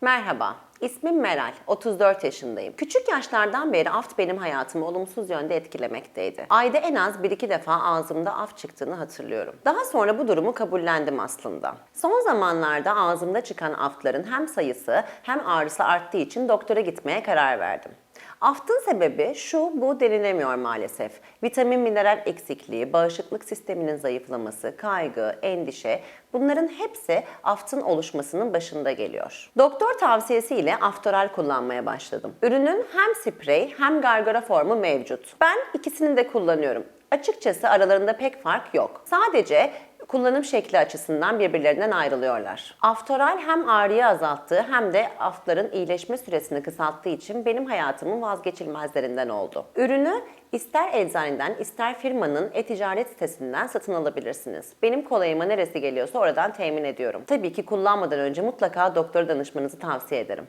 Merhaba, ismim Meral, 34 yaşındayım. Küçük yaşlardan beri aft benim hayatımı olumsuz yönde etkilemekteydi. Ayda en az 1-2 defa ağzımda af çıktığını hatırlıyorum. Daha sonra bu durumu kabullendim aslında. Son zamanlarda ağzımda çıkan aftların hem sayısı hem ağrısı arttığı için doktora gitmeye karar verdim. Aftın sebebi şu bu denilemiyor maalesef. Vitamin mineral eksikliği, bağışıklık sisteminin zayıflaması, kaygı, endişe bunların hepsi aftın oluşmasının başında geliyor. Doktor tavsiyesiyle Aftoral kullanmaya başladım. Ürünün hem sprey hem gargara formu mevcut. Ben ikisini de kullanıyorum. Açıkçası aralarında pek fark yok. Sadece kullanım şekli açısından birbirlerinden ayrılıyorlar. Aftoral hem ağrıyı azalttığı hem de aftların iyileşme süresini kısalttığı için benim hayatımın vazgeçilmezlerinden oldu. Ürünü ister eczaneden ister firmanın e-ticaret sitesinden satın alabilirsiniz. Benim kolayıma neresi geliyorsa oradan temin ediyorum. Tabii ki kullanmadan önce mutlaka doktora danışmanızı tavsiye ederim.